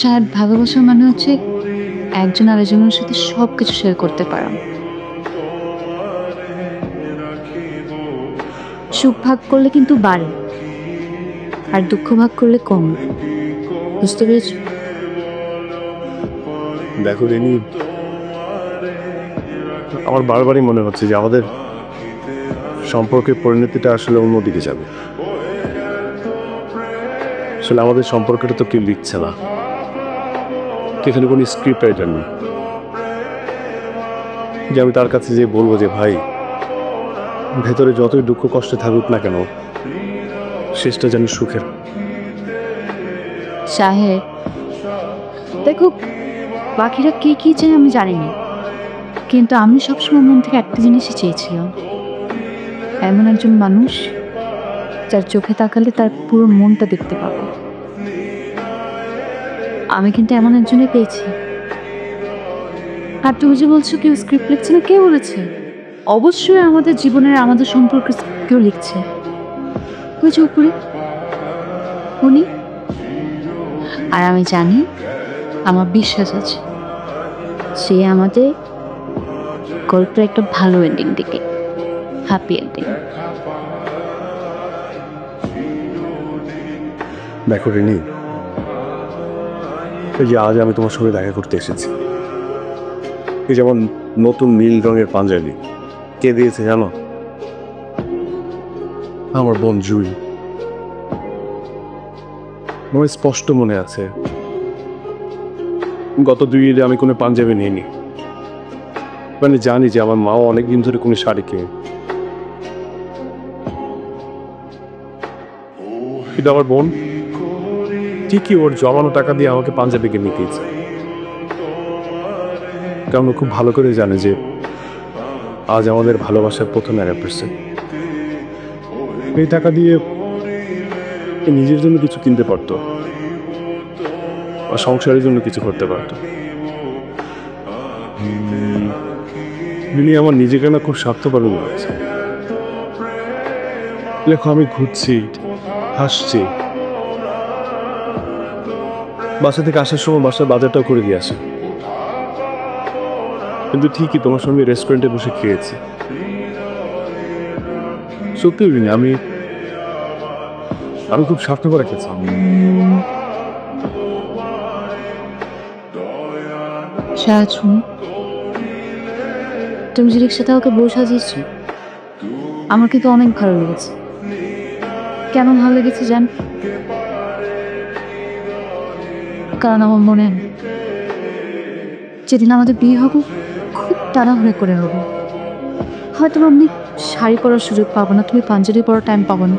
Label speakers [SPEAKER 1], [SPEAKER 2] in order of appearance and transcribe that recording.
[SPEAKER 1] শায়দ ভালোবাসা মানে হচ্ছে একজন আরেকজনের সাথে সব কিছু শেয়ার করতে পারা। সুখ ভাগ করলে কিন্তু বাড়ে, আর দুঃখ ভাগ করলে কম। বুঝতে পেরেছি?
[SPEAKER 2] দেখো রেনি আমার বারবারই মনে হচ্ছে যে আমাদের সম্পর্কের পরিণতিটা আসলে অন্যদিকে যাবে। আসলে আমাদের সম্পর্কটা তো কেউ লিখছে না। এখানে কোনো স্ক্রিপ্ট রাইটার নেই। যে আমি তার কাছে যে বলব যে, ভাই, ভেতরে যতই দুঃখ কষ্ট থাকুক না কেন, শেষটা যেন সুখের
[SPEAKER 1] সাহেব, দেখো বাকিরা কে কি চায় আমি জানি না কিন্তু আমি সবসময় মন থেকে একটা জিনিসই চেয়েছিলাম। এমন একজন মানুষ যার চোখে তাকালে তার পুরো মনটা দেখতে পাবো। আমি কিন্তু এমন একজনই পেয়েছি। আর তুমি যে বলছো কেউ স্ক্রিপ্ট লিখছে না, কে বলেছে? অবশ্যই আমাদের জীবনের আমাদের সম্পর্কে কেউ লিখছে। যে উপরে। উনি। আর আমি জানি আমার বিশ্বাস আছে। সে আমাদের গল্পের একটা ভালো এন্ডিং দিকে হ্যাপি এন্ডিং
[SPEAKER 2] দেখো রিনি এই যে আজ আমি তোমার সঙ্গে দেখা করতে এসেছি। এই যেমন নতুন নীল রঙের পাঞ্জাবি। কে দিয়েছে জানো? আমার বোন জুই। আমার স্পষ্ট মনে আছে। গত দুই ঈদে আমি কোনো পাঞ্জাবি নিইনি। মানে জানি যে আমার মাও অনেকদিন ধরে কোনো শাড়ি কেনে। কিন্তু আমার বোন। ঠিকই ওর জমানো টাকা দিয়ে আমাকে পাঞ্জাবি কিনে দিয়েছে কারণ খুব ভালো করে জানে যে আজ আমাদের ভালোবাসার প্রথম অ্যানিভার্সারি এই টাকা দিয়ে নিজের জন্য কিছু কিনতে পারতো বা সংসারের জন্য কিছু করতে পারতো। মিলিয়ে আমার নিজেকে না খুব স্বার্থপর হচ্ছে দেখো আমি ঘুরছি, হাসছি। বাসা থেকে আসার সময় বাসার বাজারটাও করে দিয়ে আসে। কিন্তু ঠিকই তোমার সঙ্গে রেস্টুরেন্টে বসে খেয়েছি। সত্যি রিনি, আমি আমি খুব রেখেছি
[SPEAKER 1] শাহ শুনো তুমি যে রিক্সাতে ওকে বউ সাজিয়েছ আমার কিন্তু অনেক ভালো লেগেছে। কেন ভালো লেগেছে জান? কারণ আমার মনে যেদিন আমাদের বিয়ে হব, খুব তাড়াহুড়ো করে হবে। হয়তো আমি শাড়ি পরার সুযোগ পাবো না, তুমি পাঞ্জাবি পরার টাইম পাবো না।